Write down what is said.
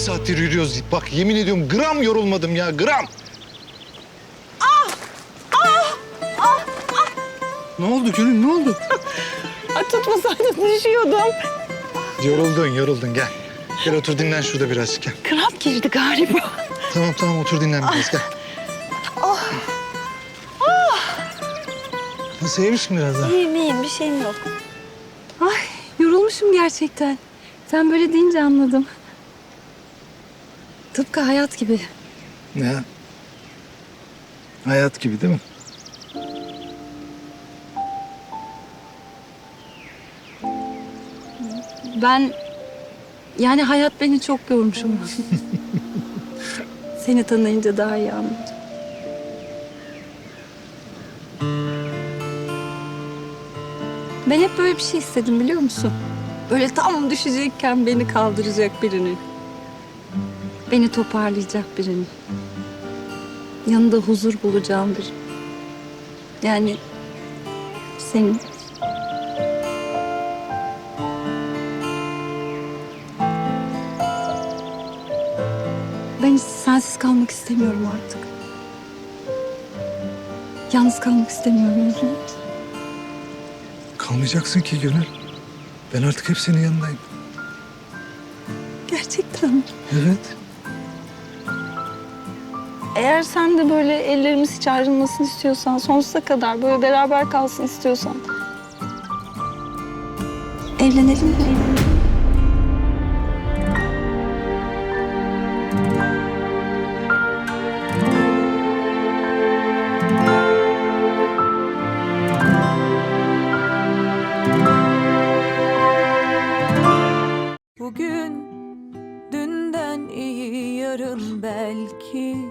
saattir yürüyoruz. Bak yemin ediyorum gram yorulmadım ya gram. Ne oldu Gönül ne oldu? Ay tutmasaydın düşüyordum. Yoruldun yoruldun gel. Gel otur dinlen şurada biraz gel. Kramp girdi galiba. Tamam tamam otur dinlen biraz gel. Nasıl iyi misin biraz daha? İyiyim iyiyim bir şeyim yok. Ay yorulmuşum gerçekten. Sen böyle deyince anladım. Tıpkı hayat gibi. Ya. Hayat gibi değil mi? Ben yani hayat beni çok yormuşum. Seni tanıyınca daha iyi anladım. Ben hep böyle bir şey istedim biliyor musun? Böyle tam düşecekken beni kaldıracak birini. Beni toparlayacak birini. Yanında huzur bulacağım biri. Yani senin. Ben sensiz kalmak istemiyorum artık. Yalnız kalmak istemiyorum. Özlem. Kalmayacaksın ki Gönül. Ben artık hep senin yanındayım. Gerçekten mi? Evet. Eğer sen de böyle ellerimiz hiç ayrılmasını istiyorsan, sonsuza kadar böyle beraber kalsın istiyorsan... Evlenelim mi? Bugün dünden iyi yarın belki